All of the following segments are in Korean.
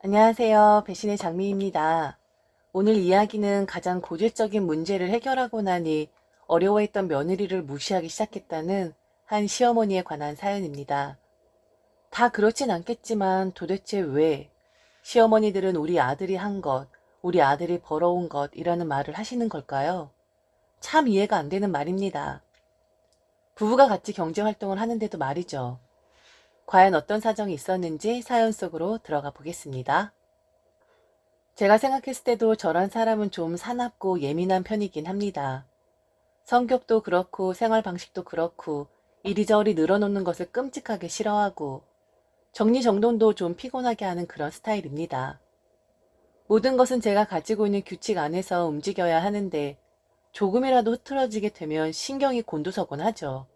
안녕하세요. 배신의 장미입니다. 오늘 이야기는 가장 고질적인 문제를 해결하고 나니 어려워했던 며느리를 무시하기 시작했다는 한 시어머니에 관한 사연입니다. 다 그렇진 않겠지만 도대체 왜 시어머니들은 우리 아들이 한 것, 우리 아들이 벌어온 것이라는 말을 하시는 걸까요? 참 이해가 안 되는 말입니다. 부부가 같이 경제 활동을 하는데도 말이죠. 과연 어떤 사정이 있었는지 사연 속으로 들어가 보겠습니다. 제가 생각했을 때도 저런 사람은 좀 사납고 예민한 편이긴 합니다. 성격도 그렇고 생활 방식도 그렇고 이리저리 늘어놓는 것을 끔찍하게 싫어하고 정리정돈도 좀 피곤하게 하는 그런 스타일입니다. 모든 것은 제가 가지고 있는 규칙 안에서 움직여야 하는데 조금이라도 흐트러지게 되면 신경이 곤두서곤 하죠.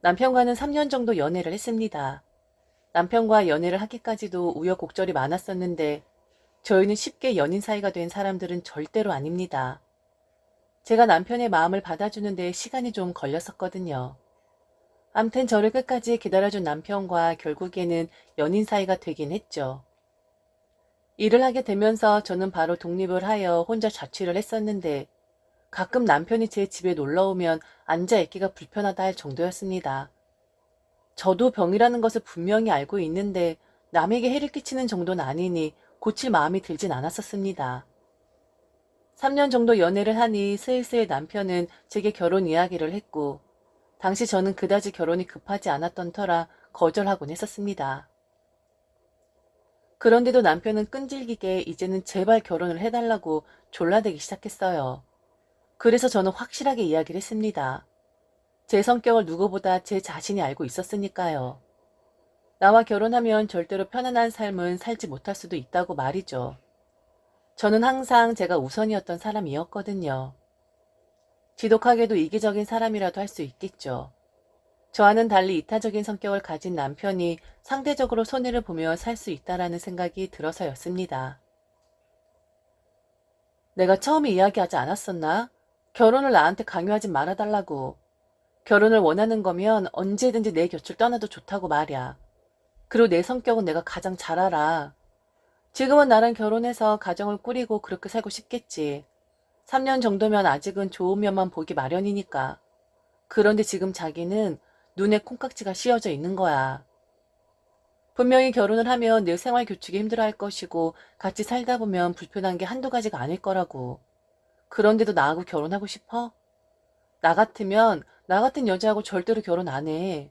남편과는 3년 정도 연애를 했습니다. 남편과 연애를 하기까지도 우여곡절이 많았었는데 저희는 쉽게 연인 사이가 된 사람들은 절대로 아닙니다. 제가 남편의 마음을 받아주는데 시간이 좀 걸렸었거든요. 암튼 저를 끝까지 기다려준 남편과 결국에는 연인 사이가 되긴 했죠. 일을 하게 되면서 저는 바로 독립을 하여 혼자 자취를 했었는데 가끔 남편이 제 집에 놀러 오면 앉아 있기가 불편하다 할 정도였습니다. 저도 병이라는 것을 분명히 알고 있는데 남에게 해를 끼치는 정도는 아니니 고칠 마음이 들진 않았었습니다. 3년 정도 연애를 하니 슬슬 남편은 제게 결혼 이야기를 했고 당시 저는 그다지 결혼이 급하지 않았던 터라 거절하곤 했었습니다. 그런데도 남편은 끈질기게 이제는 제발 결혼을 해달라고 졸라대기 시작했어요. 그래서 저는 확실하게 이야기를 했습니다. 제 성격을 누구보다 제 자신이 알고 있었으니까요. 나와 결혼하면 절대로 편안한 삶은 살지 못할 수도 있다고 말이죠. 저는 항상 제가 우선이었던 사람이었거든요. 지독하게도 이기적인 사람이라도 할 수 있겠죠. 저와는 달리 이타적인 성격을 가진 남편이 상대적으로 손해를 보며 살 수 있다라는 생각이 들어서였습니다. 내가 처음에 이야기하지 않았었나? 결혼을 나한테 강요하지 말아달라고. 결혼을 원하는 거면 언제든지 내 곁을 떠나도 좋다고 말이야. 그리고 내 성격은 내가 가장 잘 알아. 지금은 나랑 결혼해서 가정을 꾸리고 그렇게 살고 싶겠지. 3년 정도면 아직은 좋은 면만 보기 마련이니까. 그런데 지금 자기는 눈에 콩깍지가 씌어져 있는 거야. 분명히 결혼을 하면 내 생활 규칙이 힘들어 할 것이고 같이 살다 보면 불편한 게 한두 가지가 아닐 거라고. 그런데도 나하고 결혼하고 싶어? 나 같으면 나 같은 여자하고 절대로 결혼 안 해.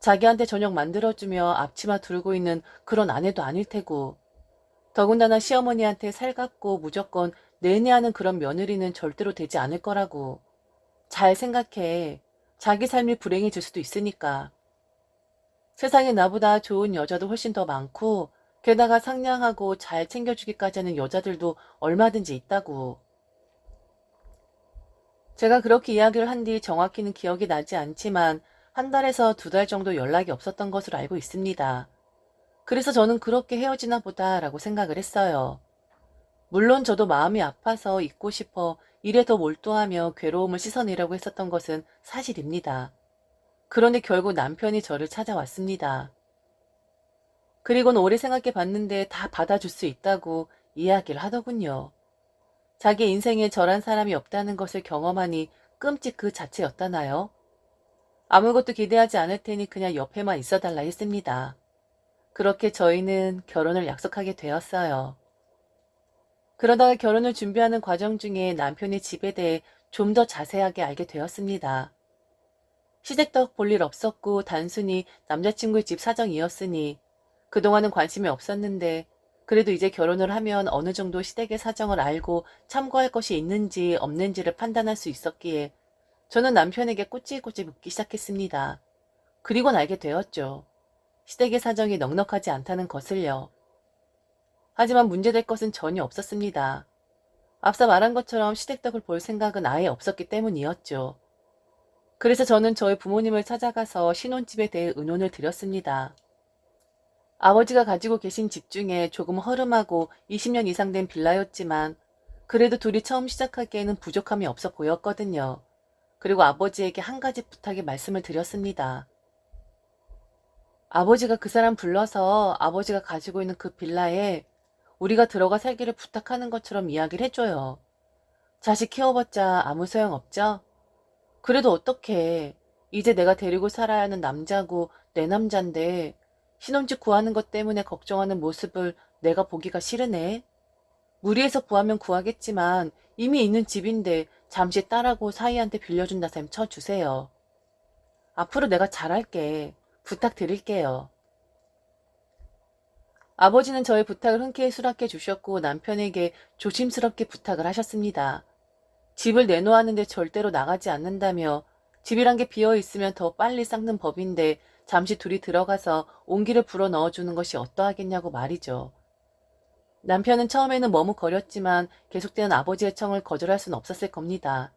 자기한테 저녁 만들어주며 앞치마 들고 있는 그런 아내도 아닐 테고. 더군다나 시어머니한테 살갑고 무조건 내내 하는 그런 며느리는 절대로 되지 않을 거라고. 잘 생각해. 자기 삶이 불행해질 수도 있으니까. 세상에 나보다 좋은 여자도 훨씬 더 많고, 게다가 상냥하고 잘 챙겨주기까지 하는 여자들도 얼마든지 있다고. 제가 그렇게 이야기를 한 뒤 정확히는 기억이 나지 않지만 한 달에서 두 달 정도 연락이 없었던 것으로 알고 있습니다. 그래서 저는 그렇게 헤어지나 보다라고 생각을 했어요. 물론 저도 마음이 아파서 잊고 싶어 일에 더 몰두하며 괴로움을 씻어내려고 했었던 것은 사실입니다. 그런데 결국 남편이 저를 찾아왔습니다. 그리고는 오래 생각해 봤는데 다 받아줄 수 있다고 이야기를 하더군요. 자기 인생에 저란 사람이 없다는 것을 경험하니 끔찍 그 자체였다나요? 아무것도 기대하지 않을 테니 그냥 옆에만 있어달라 했습니다. 그렇게 저희는 결혼을 약속하게 되었어요. 그러다가 결혼을 준비하는 과정 중에 남편의 집에 대해 좀 더 자세하게 알게 되었습니다. 시댁도 볼일 없었고 단순히 남자친구의 집 사정이었으니 그동안은 관심이 없었는데 그래도 이제 결혼을 하면 어느 정도 시댁의 사정을 알고 참고할 것이 있는지 없는지를 판단할 수 있었기에 저는 남편에게 꼬치꼬치 묻기 시작했습니다. 그리곤 알게 되었죠. 시댁의 사정이 넉넉하지 않다는 것을요. 하지만 문제될 것은 전혀 없었습니다. 앞서 말한 것처럼 시댁덕을 볼 생각은 아예 없었기 때문이었죠. 그래서 저는 저희 부모님을 찾아가서 신혼집에 대해 의논을 드렸습니다. 아버지가 가지고 계신 집 중에 조금 허름하고 20년 이상 된 빌라였지만 그래도 둘이 처음 시작하기에는 부족함이 없어 보였거든요. 그리고 아버지에게 한 가지 부탁의 말씀을 드렸습니다. 아버지가 그 사람 불러서 아버지가 가지고 있는 그 빌라에 우리가 들어가 살기를 부탁하는 것처럼 이야기를 해줘요. 자식 키워봤자 아무 소용 없죠? 그래도 어떡해. 이제 내가 데리고 살아야 하는 남자고 내 남잔데 신혼집 구하는 것 때문에 걱정하는 모습을 내가 보기가 싫으네. 무리해서 구하면 구하겠지만 이미 있는 집인데 잠시 딸하고 사이한테 빌려준다 셈 쳐주세요. 앞으로 내가 잘할게. 부탁드릴게요. 아버지는 저의 부탁을 흔쾌히 수락해 주셨고 남편에게 조심스럽게 부탁을 하셨습니다. 집을 내놓았는데 절대로 나가지 않는다며 집이란 게 비어 있으면 더 빨리 썩는 법인데 잠시 둘이 들어가서 온기를 불어 넣어주는 것이 어떠하겠냐고 말이죠. 남편은 처음에는 머뭇거렸지만 계속되는 아버지의 청을 거절할 수는 없었을 겁니다.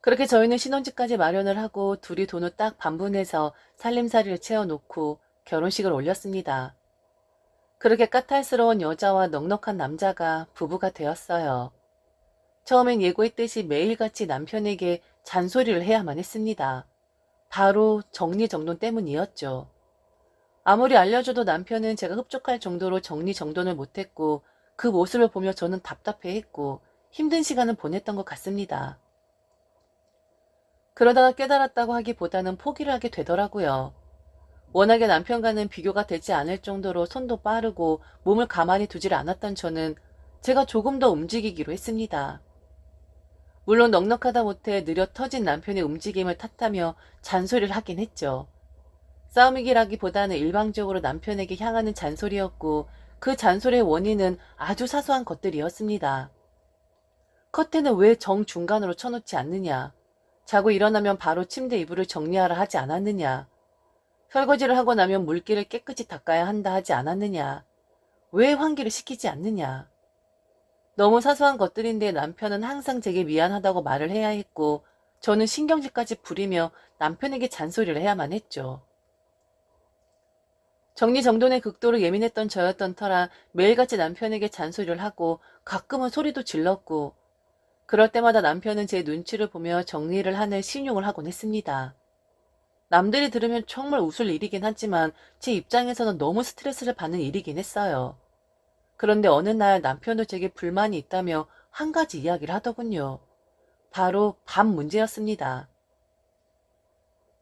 그렇게 저희는 신혼집까지 마련을 하고 둘이 돈을 딱 반분해서 살림살이를 채워놓고 결혼식을 올렸습니다. 그렇게 까탈스러운 여자와 넉넉한 남자가 부부가 되었어요. 처음엔 예고했듯이 매일같이 남편에게 잔소리를 해야만 했습니다. 바로 정리정돈 때문이었죠. 아무리 알려줘도 남편은 제가 흡족할 정도로 정리정돈을 못했고 그 모습을 보며 저는 답답해했고 힘든 시간을 보냈던 것 같습니다. 그러다가 깨달았다고 하기보다는 포기를 하게 되더라고요. 워낙에 남편과는 비교가 되지 않을 정도로 손도 빠르고 몸을 가만히 두질 않았던 저는 제가 조금 더 움직이기로 했습니다. 물론 넉넉하다 못해 느려 터진 남편의 움직임을 탓하며 잔소리를 하긴 했죠. 싸움이기라기보다는 일방적으로 남편에게 향하는 잔소리였고 그 잔소리의 원인은 아주 사소한 것들이었습니다. 커튼은 왜 정 중간으로 쳐놓지 않느냐? 자고 일어나면 바로 침대 이불을 정리하라 하지 않았느냐? 설거지를 하고 나면 물기를 깨끗이 닦아야 한다 하지 않았느냐? 왜 환기를 시키지 않느냐? 너무 사소한 것들인데 남편은 항상 제게 미안하다고 말을 해야 했고 저는 신경질까지 부리며 남편에게 잔소리를 해야만 했죠. 정리정돈의 극도로 예민했던 저였던 터라 매일같이 남편에게 잔소리를 하고 가끔은 소리도 질렀고 그럴 때마다 남편은 제 눈치를 보며 정리를 하는 신용을 하곤 했습니다. 남들이 들으면 정말 웃을 일이긴 하지만 제 입장에서는 너무 스트레스를 받는 일이긴 했어요. 그런데 어느 날 남편도 제게 불만이 있다며 한 가지 이야기를 하더군요. 바로 밥 문제였습니다.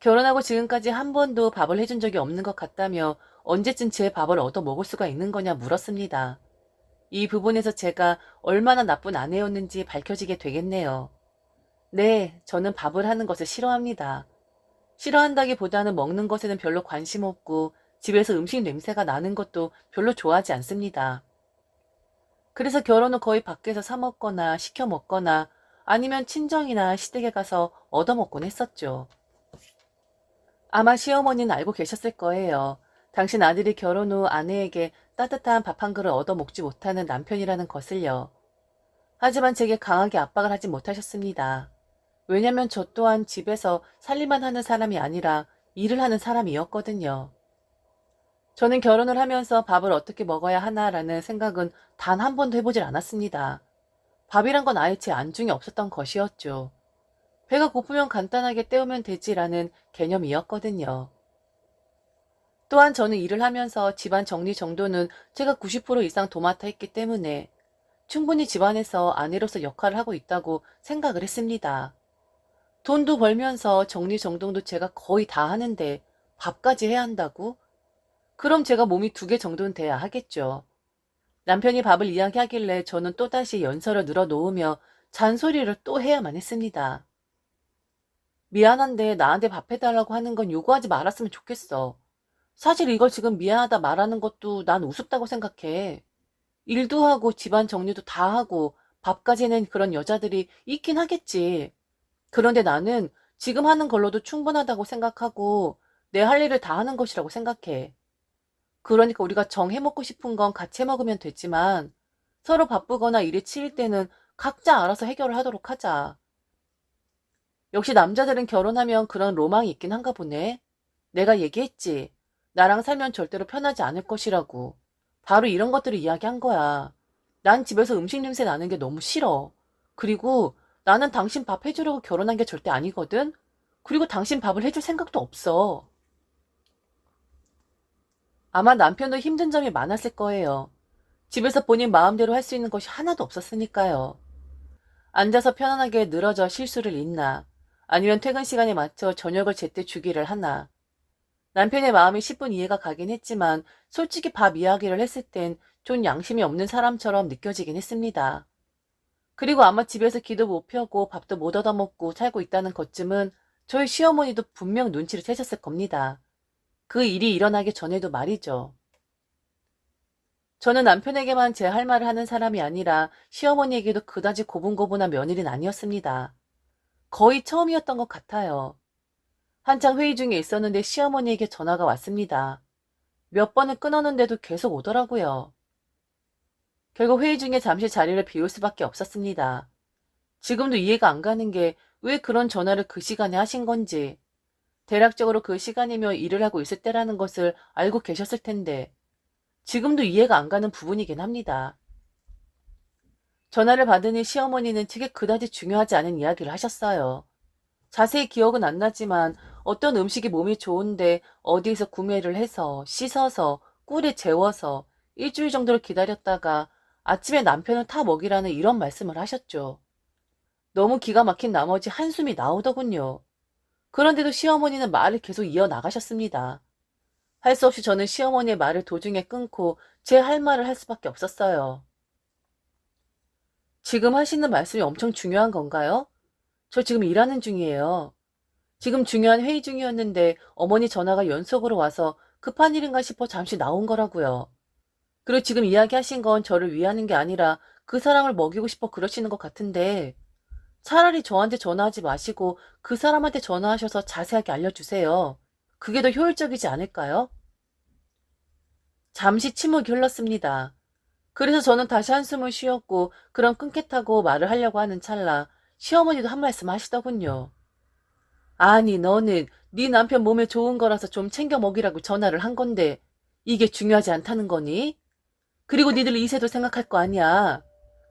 결혼하고 지금까지 한 번도 밥을 해준 적이 없는 것 같다며 언제쯤 제 밥을 얻어 먹을 수가 있는 거냐 물었습니다. 이 부분에서 제가 얼마나 나쁜 아내였는지 밝혀지게 되겠네요. 네, 저는 밥을 하는 것을 싫어합니다. 싫어한다기보다는 먹는 것에는 별로 관심 없고 집에서 음식 냄새가 나는 것도 별로 좋아하지 않습니다. 그래서 결혼 후 거의 밖에서 사 먹거나 시켜 먹거나 아니면 친정이나 시댁에 가서 얻어 먹곤 했었죠. 아마 시어머니는 알고 계셨을 거예요. 당신 아들이 결혼 후 아내에게 따뜻한 밥 한 그릇 얻어 먹지 못하는 남편이라는 것을요. 하지만 제게 강하게 압박을 하지 못하셨습니다. 왜냐면 저 또한 집에서 살림만 하는 사람이 아니라 일을 하는 사람이었거든요. 저는 결혼을 하면서 밥을 어떻게 먹어야 하나라는 생각은 단 한 번도 해보질 않았습니다. 밥이란 건 아예 제 안중에 없었던 것이었죠. 배가 고프면 간단하게 때우면 되지라는 개념이었거든요. 또한 저는 일을 하면서 집안 정리 정도는 제가 90% 이상 도맡아 했기 때문에 충분히 집안에서 아내로서 역할을 하고 있다고 생각을 했습니다. 돈도 벌면서 정리 정돈도 제가 거의 다 하는데 밥까지 해야 한다고? 그럼 제가 몸이 두 개 정도는 돼야 하겠죠. 남편이 밥을 이야기하길래 저는 또다시 연설을 늘어 놓으며 잔소리를 또 해야만 했습니다. 미안한데 나한테 밥 해달라고 하는 건 요구하지 말았으면 좋겠어. 사실 이걸 지금 미안하다 말하는 것도 난 우습다고 생각해. 일도 하고 집안 정리도 다 하고 밥까지 는 그런 여자들이 있긴 하겠지. 그런데 나는 지금 하는 걸로도 충분하다고 생각하고 내 할 일을 다 하는 것이라고 생각해. 그러니까 우리가 정해 먹고 싶은 건 같이 해 먹으면 되지만 서로 바쁘거나 일에 치일 때는 각자 알아서 해결을 하도록 하자. 역시 남자들은 결혼하면 그런 로망이 있긴 한가 보네. 내가 얘기했지. 나랑 살면 절대로 편하지 않을 것이라고. 바로 이런 것들을 이야기한 거야. 난 집에서 음식 냄새 나는 게 너무 싫어. 그리고 나는 당신 밥 해주려고 결혼한 게 절대 아니거든? 그리고 당신 밥을 해줄 생각도 없어. 아마 남편도 힘든 점이 많았을 거예요. 집에서 본인 마음대로 할 수 있는 것이 하나도 없었으니까요. 앉아서 편안하게 늘어져 실수를 잊나, 아니면 퇴근 시간에 맞춰 저녁을 제때 주기를 하나. 남편의 마음이 10분 이해가 가긴 했지만 솔직히 밥 이야기를 했을 땐 좀 양심이 없는 사람처럼 느껴지긴 했습니다. 그리고 아마 집에서 기도 못 펴고 밥도 못 얻어먹고 살고 있다는 것쯤은 저희 시어머니도 분명 눈치를 채셨을 겁니다. 그 일이 일어나기 전에도 말이죠. 저는 남편에게만 제 할 말을 하는 사람이 아니라 시어머니에게도 그다지 고분고분한 며느리는 아니었습니다. 거의 처음이었던 것 같아요. 한창 회의 중에 있었는데 시어머니에게 전화가 왔습니다. 몇 번을 끊었는데도 계속 오더라고요. 결국 회의 중에 잠시 자리를 비울 수밖에 없었습니다. 지금도 이해가 안 가는 게 왜 그런 전화를 그 시간에 하신 건지, 대략적으로 그 시간이면 일을 하고 있을 때라는 것을 알고 계셨을 텐데, 지금도 이해가 안 가는 부분이긴 합니다. 전화를 받으니 시어머니는 되게 그다지 중요하지 않은 이야기를 하셨어요. 자세히 기억은 안 나지만 어떤 음식이 몸이 좋은데 어디에서 구매를 해서 씻어서 꿀에 재워서 일주일 정도를 기다렸다가 아침에 남편을 타 먹이라는 이런 말씀을 하셨죠. 너무 기가 막힌 나머지 한숨이 나오더군요. 그런데도 시어머니는 말을 계속 이어나가셨습니다. 할 수 없이 저는 시어머니의 말을 도중에 끊고 제 할 말을 할 수밖에 없었어요. 지금 하시는 말씀이 엄청 중요한 건가요? 저 지금 일하는 중이에요. 지금 중요한 회의 중이었는데 어머니 전화가 연속으로 와서 급한 일인가 싶어 잠시 나온 거라고요. 그리고 지금 이야기하신 건 저를 위하는 게 아니라 그 사람을 먹이고 싶어 그러시는 것 같은데 차라리 저한테 전화하지 마시고 그 사람한테 전화하셔서 자세하게 알려주세요. 그게 더 효율적이지 않을까요? 잠시 침묵이 흘렀습니다. 그래서 저는 다시 한숨을 쉬었고 그럼 끊겠다고 말을 하려고 하는 찰나 시어머니도 한 말씀 하시더군요. 아니 너는 네 남편 몸에 좋은 거라서 좀 챙겨 먹이라고 전화를 한 건데 이게 중요하지 않다는 거니? 그리고 니들 이세도 생각할 거 아니야.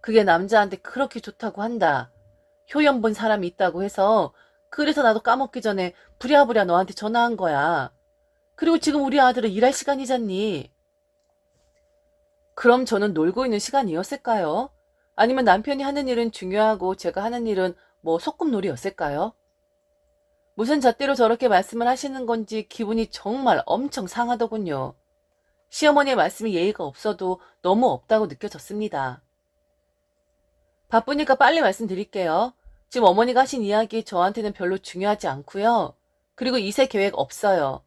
그게 남자한테 그렇게 좋다고 한다. 효연 본 사람이 있다고 해서 그래서 나도 까먹기 전에 부랴부랴 너한테 전화한 거야. 그리고 지금 우리 아들은 일할 시간이잖니. 그럼 저는 놀고 있는 시간이었을까요? 아니면 남편이 하는 일은 중요하고 제가 하는 일은 뭐 소꿉놀이였을까요? 무슨 잣대로 저렇게 말씀을 하시는 건지 기분이 정말 엄청 상하더군요. 시어머니의 말씀이 예의가 없어도 너무 없다고 느껴졌습니다. 바쁘니까 빨리 말씀드릴게요. 지금 어머니가 하신 이야기 저한테는 별로 중요하지 않고요. 그리고 이세 계획 없어요.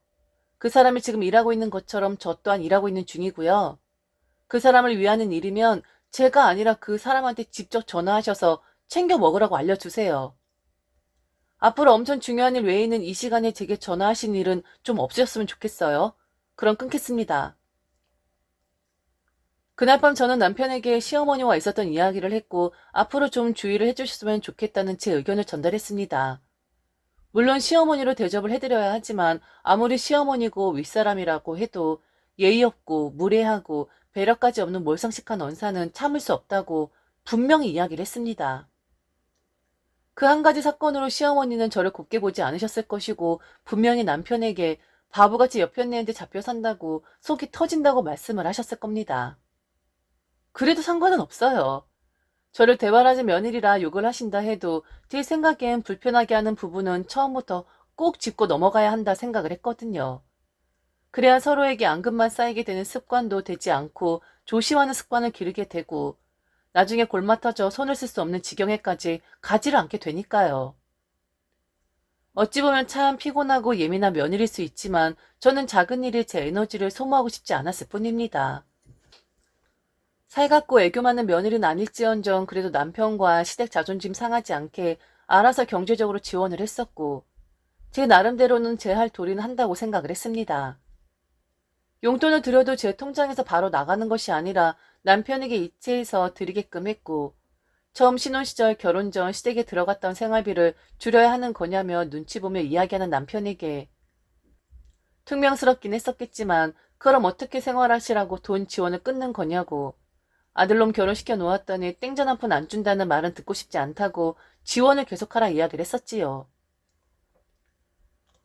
그 사람이 지금 일하고 있는 것처럼 저 또한 일하고 있는 중이고요. 그 사람을 위하는 일이면 제가 아니라 그 사람한테 직접 전화하셔서 챙겨 먹으라고 알려주세요. 앞으로 엄청 중요한 일 외에는 이 시간에 제게 전화하신 일은 좀 없으셨으면 좋겠어요. 그럼 끊겠습니다. 그날 밤 저는 남편에게 시어머니와 있었던 이야기를 했고 앞으로 좀 주의를 해주셨으면 좋겠다는 제 의견을 전달했습니다. 물론 시어머니로 대접을 해드려야 하지만 아무리 시어머니고 윗사람이라고 해도 예의 없고 무례하고 배려까지 없는 몰상식한 언사는 참을 수 없다고 분명히 이야기를 했습니다. 그 한 가지 사건으로 시어머니는 저를 곱게 보지 않으셨을 것이고 분명히 남편에게 바보같이 옆편네한테 잡혀 산다고 속이 터진다고 말씀을 하셨을 겁니다. 그래도 상관은 없어요. 저를 대발하지 며느리라 욕을 하신다 해도 제 생각엔 불편하게 하는 부분은 처음부터 꼭 짚고 넘어가야 한다 생각을 했거든요. 그래야 서로에게 앙금만 쌓이게 되는 습관도 되지 않고 조심하는 습관을 기르게 되고 나중에 골마 터져 손을 쓸 수 없는 지경에까지 가지를 않게 되니까요. 어찌 보면 참 피곤하고 예민한 며느리일 수 있지만 저는 작은 일에 제 에너지를 소모하고 싶지 않았을 뿐입니다. 살갑고 애교 많은 며느리는 아닐지언정 그래도 남편과 시댁 자존심 상하지 않게 알아서 경제적으로 지원을 했었고 제 나름대로는 제 할 도리는 한다고 생각을 했습니다. 용돈을 드려도 제 통장에서 바로 나가는 것이 아니라 남편에게 이체해서 드리게끔 했고 처음 신혼 시절 결혼 전 시댁에 들어갔던 생활비를 줄여야 하는 거냐며 눈치 보며 이야기하는 남편에게 퉁명스럽긴 했었겠지만 그럼 어떻게 생활하시라고 돈 지원을 끊는 거냐고 아들놈 결혼시켜 놓았더니 땡전 한 푼 안 준다는 말은 듣고 싶지 않다고 지원을 계속하라 이야기를 했었지요.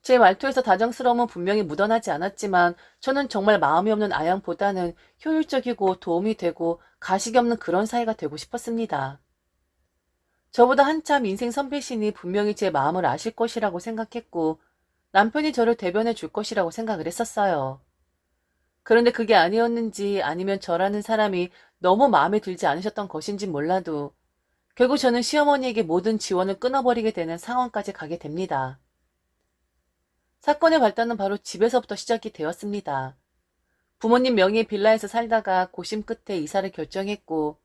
제 말투에서 다정스러움은 분명히 묻어나지 않았지만 저는 정말 마음이 없는 아양보다는 효율적이고 도움이 되고 가식이 없는 그런 사이가 되고 싶었습니다. 저보다 한참 인생 선배시니 분명히 제 마음을 아실 것이라고 생각했고 남편이 저를 대변해 줄 것이라고 생각을 했었어요. 그런데 그게 아니었는지 아니면 저라는 사람이 너무 마음에 들지 않으셨던 것인지 몰라도 결국 저는 시어머니에게 모든 지원을 끊어버리게 되는 상황까지 가게 됩니다. 사건의 발단은 바로 집에서부터 시작이 되었습니다. 부모님 명의의 빌라에서 살다가 고심 끝에 이사를 결정했고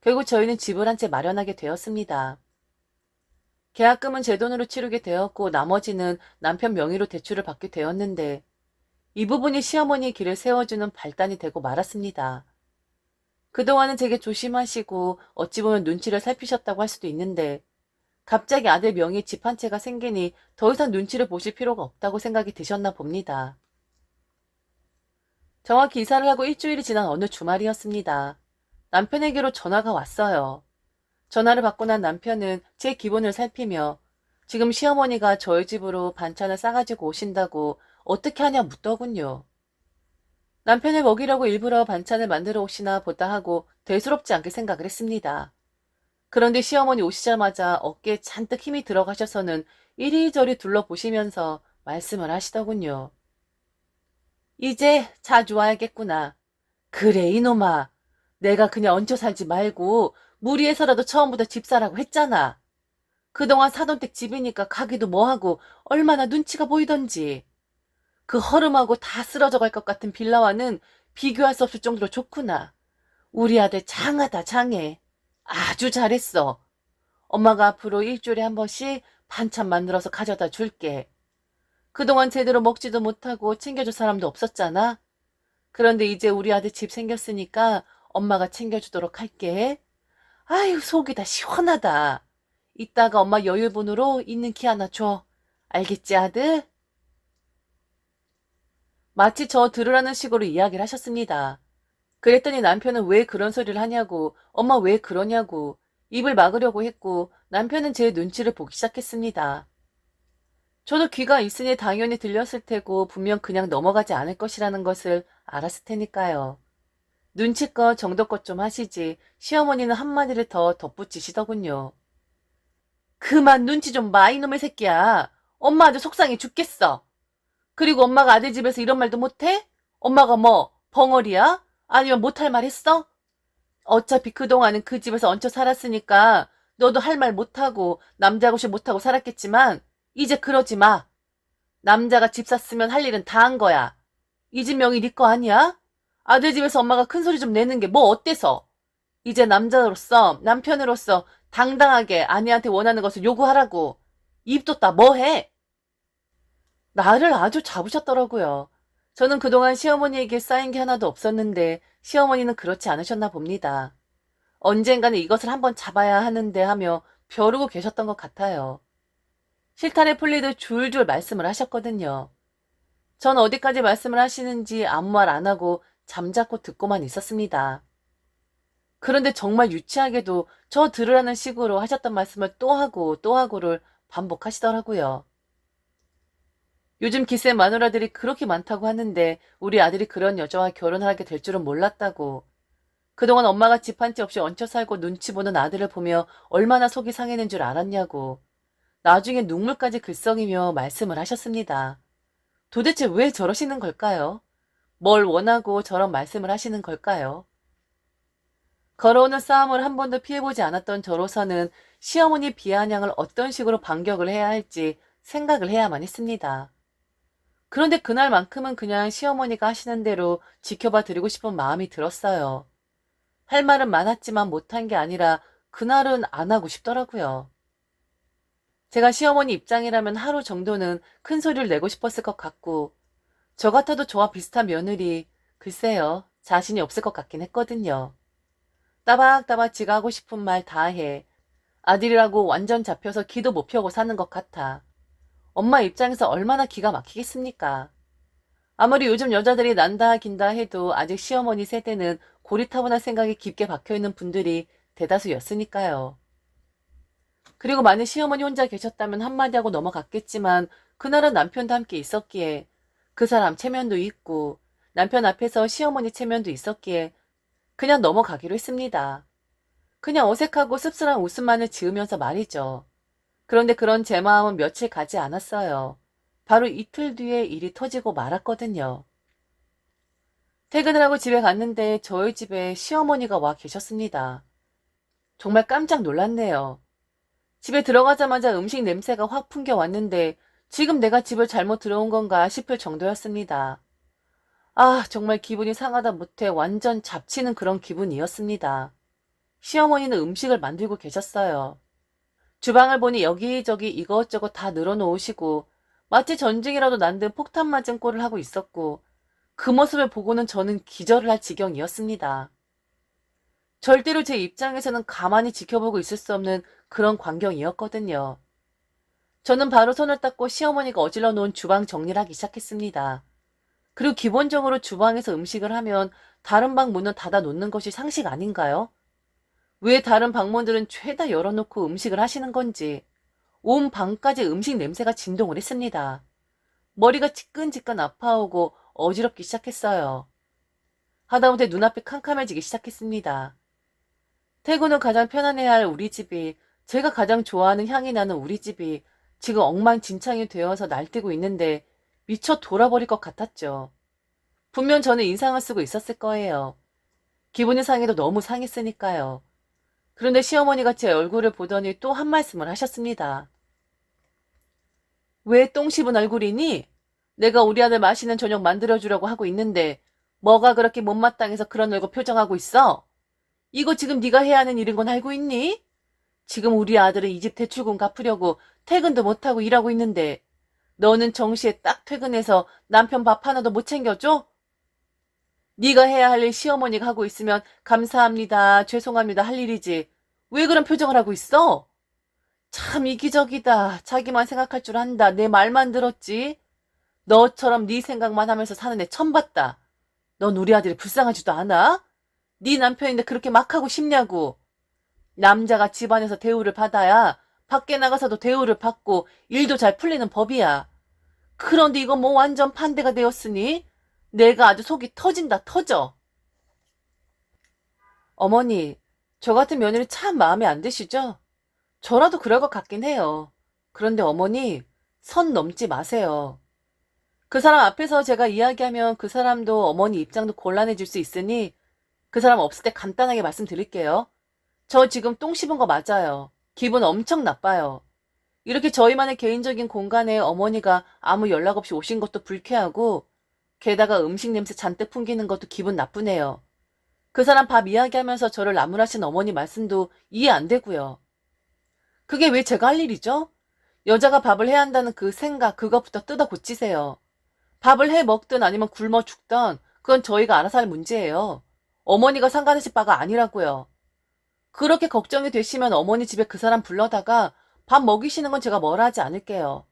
결국 저희는 집을 한 채 마련하게 되었습니다. 계약금은 제 돈으로 치르게 되었고 나머지는 남편 명의로 대출을 받게 되었는데 이 부분이 시어머니의 길을 세워주는 발단이 되고 말았습니다. 그동안은 제게 조심하시고 어찌 보면 눈치를 살피셨다고 할 수도 있는데 갑자기 아들 명의 집 한 채가 생기니 더 이상 눈치를 보실 필요가 없다고 생각이 드셨나 봅니다. 정확히 이사를 하고 일주일이 지난 어느 주말이었습니다. 남편에게로 전화가 왔어요. 전화를 받고 난 남편은 제 기분을 살피며 지금 시어머니가 저희 집으로 반찬을 싸가지고 오신다고 어떻게 하냐 묻더군요. 남편을 먹이려고 일부러 반찬을 만들어 오시나 보다 하고 대수롭지 않게 생각을 했습니다. 그런데 시어머니 오시자마자 어깨에 잔뜩 힘이 들어가셔서는 이리저리 둘러보시면서 말씀을 하시더군요. 이제 자주 와야겠구나. 그래 이놈아. 내가 그냥 얹혀 살지 말고 무리해서라도 처음부터 집 사라고 했잖아. 그동안 사돈댁 집이니까 가기도 뭐하고 얼마나 눈치가 보이던지. 그 허름하고 다 쓰러져 갈 것 같은 빌라와는 비교할 수 없을 정도로 좋구나. 우리 아들 장하다 장해. 아주 잘했어. 엄마가 앞으로 일주일에 한 번씩 반찬 만들어서 가져다 줄게. 그동안 제대로 먹지도 못하고 챙겨줄 사람도 없었잖아. 그런데 이제 우리 아들 집 생겼으니까 엄마가 챙겨주도록 할게. 아유, 속이 다 시원하다. 이따가 엄마 여유분으로 있는 키 하나 줘. 알겠지, 아들? 마치 저 들으라는 식으로 이야기를 하셨습니다. 그랬더니 남편은 왜 그런 소리를 하냐고, 엄마 왜 그러냐고, 입을 막으려고 했고, 남편은 제 눈치를 보기 시작했습니다. 저도 귀가 있으니 당연히 들렸을 테고, 분명 그냥 넘어가지 않을 것이라는 것을 알았을 테니까요. 눈치껏 정도껏 좀 하시지, 시어머니는 한마디를 더 덧붙이시더군요. 그만 눈치 좀 봐, 이놈의 새끼야. 엄마 아주 속상해 죽겠어. 그리고 엄마가 아들 집에서 이런 말도 못해? 엄마가 뭐, 벙어리야? 아니면 못할 말 했어? 어차피 그동안은 그 집에서 얹혀 살았으니까 너도 할 말 못하고 남자고시 못하고 살았겠지만 이제 그러지 마. 남자가 집 샀으면 할 일은 다 한 거야. 이 집 명의 네거 아니야? 아들 집에서 엄마가 큰 소리 좀 내는 게 뭐 어때서? 이제 남자로서 남편으로서 당당하게 아내한테 원하는 것을 요구하라고. 입 뒀다 뭐해? 나를 아주 잡으셨더라고요. 저는 그동안 시어머니에게 쌓인 게 하나도 없었는데 시어머니는 그렇지 않으셨나 봅니다. 언젠가는 이것을 한번 잡아야 하는데 하며 벼르고 계셨던 것 같아요. 실탄에 풀리듯 줄줄 말씀을 하셨거든요. 전 어디까지 말씀을 하시는지 아무 말 안 하고 잠자코 듣고만 있었습니다. 그런데 정말 유치하게도 저 들으라는 식으로 하셨던 말씀을 또 하고 또 하고를 반복하시더라고요. 요즘 기세 마누라들이 그렇게 많다고 하는데 우리 아들이 그런 여자와 결혼을 하게 될 줄은 몰랐다고. 그동안 엄마가 집 한 채 없이 얹혀 살고 눈치 보는 아들을 보며 얼마나 속이 상했는 줄 알았냐고. 나중에 눈물까지 글썽이며 말씀을 하셨습니다. 도대체 왜 저러시는 걸까요? 뭘 원하고 저런 말씀을 하시는 걸까요? 걸어오는 싸움을 한 번도 피해보지 않았던 저로서는 시어머니 비아냥을 어떤 식으로 반격을 해야 할지 생각을 해야만 했습니다. 그런데 그날만큼은 그냥 시어머니가 하시는 대로 지켜봐 드리고 싶은 마음이 들었어요. 할 말은 많았지만 못한 게 아니라 그날은 안 하고 싶더라고요. 제가 시어머니 입장이라면 하루 정도는 큰 소리를 내고 싶었을 것 같고, 저 같아도 저와 비슷한 며느리, 글쎄요, 자신이 없을 것 같긴 했거든요. 따박따박 지가 하고 싶은 말 다 해. 아들이라고 완전 잡혀서 기도 못 펴고 사는 것 같아. 엄마 입장에서 얼마나 기가 막히겠습니까? 아무리 요즘 여자들이 난다 긴다 해도 아직 시어머니 세대는 고리타분한 생각이 깊게 박혀있는 분들이 대다수였으니까요. 그리고 만약 시어머니 혼자 계셨다면 한마디 하고 넘어갔겠지만 그날은 남편도 함께 있었기에 그 사람 체면도 있고 남편 앞에서 시어머니 체면도 있었기에 그냥 넘어가기로 했습니다. 그냥 어색하고 씁쓸한 웃음만을 지으면서 말이죠. 그런데 그런 제 마음은 며칠 가지 않았어요. 바로 이틀 뒤에 일이 터지고 말았거든요. 퇴근을 하고 집에 갔는데 저희 집에 시어머니가 와 계셨습니다. 정말 깜짝 놀랐네요. 집에 들어가자마자 음식 냄새가 확 풍겨왔는데 지금 내가 집을 잘못 들어온 건가 싶을 정도였습니다. 아, 정말 기분이 상하다 못해 완전 잡치는 그런 기분이었습니다. 시어머니는 음식을 만들고 계셨어요. 주방을 보니 여기저기 이것저것 다 늘어놓으시고 마치 전쟁이라도 난 듯 폭탄 맞은 꼴을 하고 있었고 그 모습을 보고는 저는 기절을 할 지경이었습니다. 절대로 제 입장에서는 가만히 지켜보고 있을 수 없는 그런 광경이었거든요. 저는 바로 손을 닦고 시어머니가 어질러 놓은 주방 정리를 하기 시작했습니다. 그리고 기본적으로 주방에서 음식을 하면 다른 방 문은 닫아 놓는 것이 상식 아닌가요? 왜 다른 방문들은 죄다 열어놓고 음식을 하시는 건지 온 방까지 음식 냄새가 진동을 했습니다. 머리가 지끈지끈 아파오고 어지럽기 시작했어요. 하다못해 눈앞이 캄캄해지기 시작했습니다. 후 가장 편안해야 할 우리 집이 제가 가장 좋아하는 향이 나는 우리 집이 지금 엉망진창이 되어서 날뛰고 있는데 미쳐 돌아버릴 것 같았죠. 분명 저는 인상을 쓰고 있었을 거예요. 기분이 상해도 너무 상했으니까요. 그런데 시어머니가 제 얼굴을 보더니 또 한 말씀을 하셨습니다. 왜 똥 씹은 얼굴이니? 내가 우리 아들 맛있는 저녁 만들어주려고 하고 있는데 뭐가 그렇게 못마땅해서 그런 얼굴 표정하고 있어? 이거 지금 네가 해야 하는 일인 건 알고 있니? 지금 우리 아들은 이 집 대출금 갚으려고 퇴근도 못하고 일하고 있는데 너는 정시에 딱 퇴근해서 남편 밥 하나도 못 챙겨줘? 네가 해야 할 일 시어머니가 하고 있으면 감사합니다, 죄송합니다 할 일이지. 왜 그런 표정을 하고 있어? 참 이기적이다. 자기만 생각할 줄 안다. 내 말만 들었지. 너처럼 네 생각만 하면서 사는 애 처음 봤다. 넌 우리 아들이 불쌍하지도 않아? 네 남편인데 그렇게 막 하고 싶냐고. 남자가 집안에서 대우를 받아야 밖에 나가서도 대우를 받고 일도 잘 풀리는 법이야. 그런데 이거 뭐 완전 반대가 되었으니 내가 아주 속이 터진다 터져. 어머니, 저 같은 며느리 참 마음에 안 드시죠? 저라도 그럴 것 같긴 해요. 그런데 어머니, 선 넘지 마세요. 그 사람 앞에서 제가 이야기하면 그 사람도 어머니 입장도 곤란해질 수 있으니 그 사람 없을 때 간단하게 말씀드릴게요. 저 지금 똥 씹은 거 맞아요. 기분 엄청 나빠요. 이렇게 저희만의 개인적인 공간에 어머니가 아무 연락 없이 오신 것도 불쾌하고 게다가 음식 냄새 잔뜩 풍기는 것도 기분 나쁘네요. 그 사람 밥 이야기하면서 저를 나무라신 어머니 말씀도 이해 안 되고요. 그게 왜 제가 할 일이죠? 여자가 밥을 해야 한다는 그 생각 그것부터 뜯어 고치세요. 밥을 해 먹든 아니면 굶어 죽든 그건 저희가 알아서 할 문제예요. 어머니가 상관하실 바가 아니라고요. 그렇게 걱정이 되시면 어머니 집에 그 사람 불러다가 밥 먹이시는 건 제가 뭐라 하지 않을게요.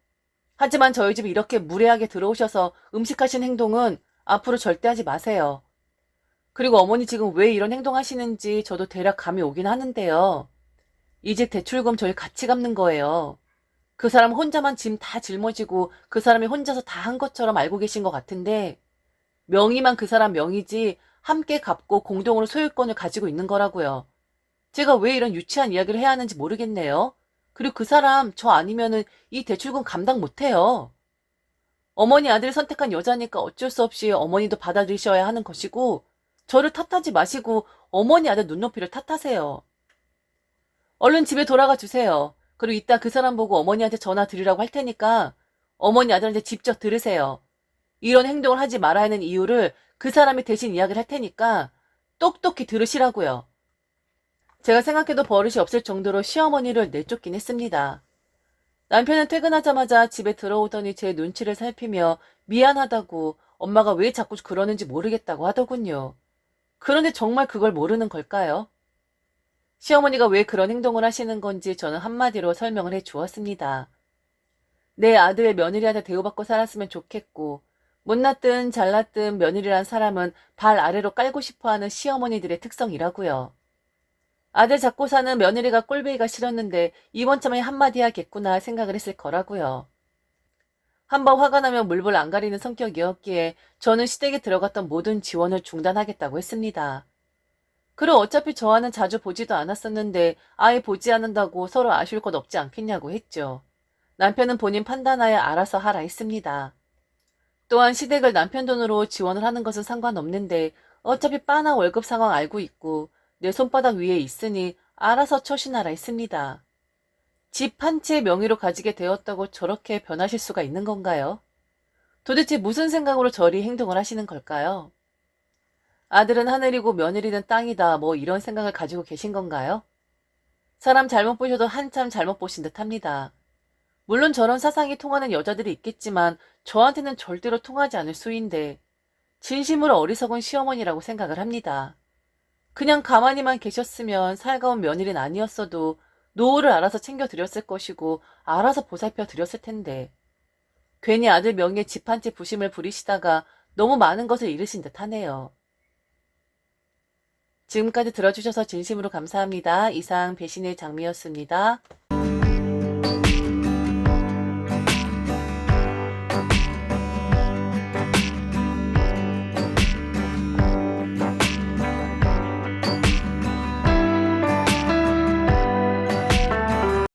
하지만 저희 집에 이렇게 무례하게 들어오셔서 음식하신 행동은 앞으로 절대 하지 마세요. 그리고 어머니 지금 왜 이런 행동 하시는지 저도 대략 감이 오긴 하는데요. 이 집 대출금 저희 같이 갚는 거예요. 그 사람 혼자만 짐 다 짊어지고 그 사람이 혼자서 다 한 것처럼 알고 계신 것 같은데 명의만 그 사람 명의지 함께 갚고 공동으로 소유권을 가지고 있는 거라고요. 제가 왜 이런 유치한 이야기를 해야 하는지 모르겠네요. 그리고 그 사람 저 아니면은 이 대출금 감당 못해요. 어머니 아들을 선택한 여자니까 어쩔 수 없이 어머니도 받아들이셔야 하는 것이고 저를 탓하지 마시고 어머니 아들 눈높이를 탓하세요. 얼른 집에 돌아가 주세요. 그리고 이따 그 사람 보고 어머니한테 전화 드리라고 할 테니까 어머니 아들한테 직접 들으세요. 이런 행동을 하지 말아야 하는 이유를 그 사람이 대신 이야기를 할 테니까 똑똑히 들으시라고요. 제가 생각해도 버릇이 없을 정도로 시어머니를 내쫓긴 했습니다. 남편은 퇴근하자마자 집에 들어오더니 제 눈치를 살피며 미안하다고 엄마가 왜 자꾸 그러는지 모르겠다고 하더군요. 그런데 정말 그걸 모르는 걸까요? 시어머니가 왜 그런 행동을 하시는 건지 저는 한마디로 설명을 해 주었습니다. 내 아들 며느리한테 대우받고 살았으면 좋겠고, 못났든 잘났든 며느리란 사람은 발 아래로 깔고 싶어 하는 시어머니들의 특성이라고요. 아들 잡고 사는 며느리가 꼴배기가 싫었는데 이번 참에 한마디 하겠구나 생각을 했을 거라고요. 한번 화가 나면 물불 안 가리는 성격이었기에 저는 시댁에 들어갔던 모든 지원을 중단하겠다고 했습니다. 그리고 어차피 저와는 자주 보지도 않았었는데 아예 보지 않는다고 서로 아쉬울 것 없지 않겠냐고 했죠. 남편은 본인 판단하에 알아서 하라 했습니다. 또한 시댁을 남편 돈으로 지원을 하는 것은 상관없는데 어차피 빠나 월급 상황 알고 있고 내 손바닥 위에 있으니 알아서 처신하라 했습니다. 집 한 채 명의로 가지게 되었다고 저렇게 변하실 수가 있는 건가요? 도대체 무슨 생각으로 저리 행동을 하시는 걸까요? 아들은 하늘이고 며느리는 땅이다 뭐 이런 생각을 가지고 계신 건가요? 사람 잘못 보셔도 한참 잘못 보신 듯 합니다. 물론 저런 사상이 통하는 여자들이 있겠지만 저한테는 절대로 통하지 않을 수인데 진심으로 어리석은 시어머니라고 생각을 합니다. 그냥 가만히만 계셨으면 살가운 며느리는 아니었어도 노후를 알아서 챙겨드렸을 것이고 알아서 보살펴 드렸을 텐데 괜히 아들 명의에 집한 채 부심을 부리시다가 너무 많은 것을 잃으신 듯 하네요. 지금까지 들어주셔서 진심으로 감사합니다. 이상 배신의 장미였습니다.